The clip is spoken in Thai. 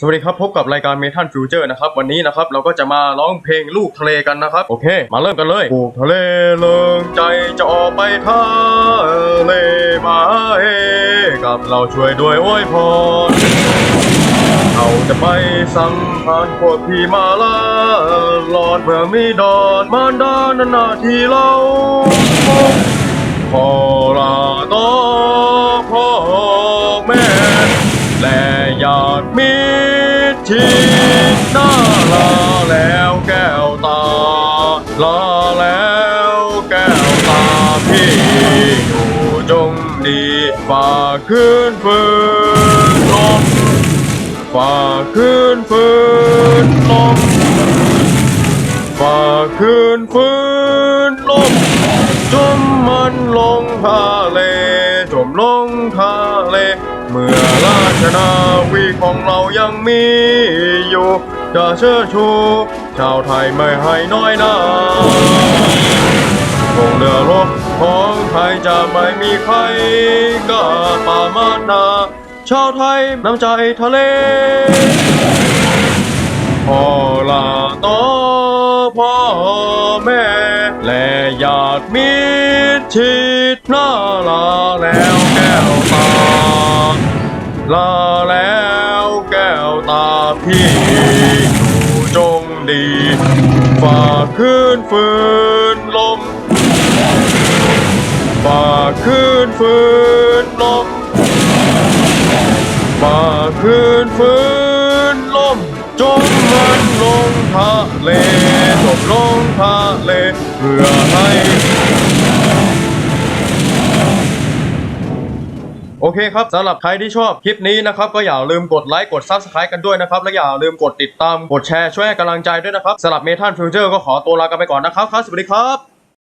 สวัสดีครับ พบกับรายการเมทัลฟิวเจอร์นะครับ วันนี้นะครับ เราก็จะมาร้องเพลงลูกทะเลกันนะครับ โอเค มาเริ่มกันเลยลูกทะเลเลิงใจจะออกไปทะเลมาเอกับเราช่วยด้วยโอ้ยพรเราจะไปสัมพันธ์พวกพี่มาลาหลอดเมื่อมีดอนมารดานานาที่เราพอลาต่อพ่อแม่และอยากมี ที่หน้าลาแล้วแก้วตาลาแล้วแก้วตาพี่อยู่จงดีฝ่าคืนฝืนลมฝ่าคืนฝืนลมฝ่าคืนฝืนลมจมมันลงทะเลจมลงทะเล เมื่อราชนาวีของเรายังมีอยู่ จะเชิดชู ชาวไทยไม่ให้น้อยหนาคงเรือรบของไทยจะไม่มีใครกล้าปามานาชาวไทยน้ำใจทะเลพ่อลาต่อพ่อแม่ และญาติมิตรชิดหน้า ลาแล้วแก้วตาพี่อยู่จงดีฝ่าคืนฝืนลมฝ่าคืนฝืนลมฝ่าคืนฝืนลมจมมันลงทะเลจมลงทะเลเพื่อให้ โอเคครับสำหรับใครที่ชอบคลิปนี้นะครับก็อย่าลืมกดไลค์กดซับสไคร b e กันด้วยนะครับและอย่าลืมกดติดตามกดแชร์ช่วยให้กำลังใจด้วยนะครับสำหรับเมทัลฟิวเจอร์ก็ขอตัวลากันไปก่อนนะครับครับสวัสดีครับ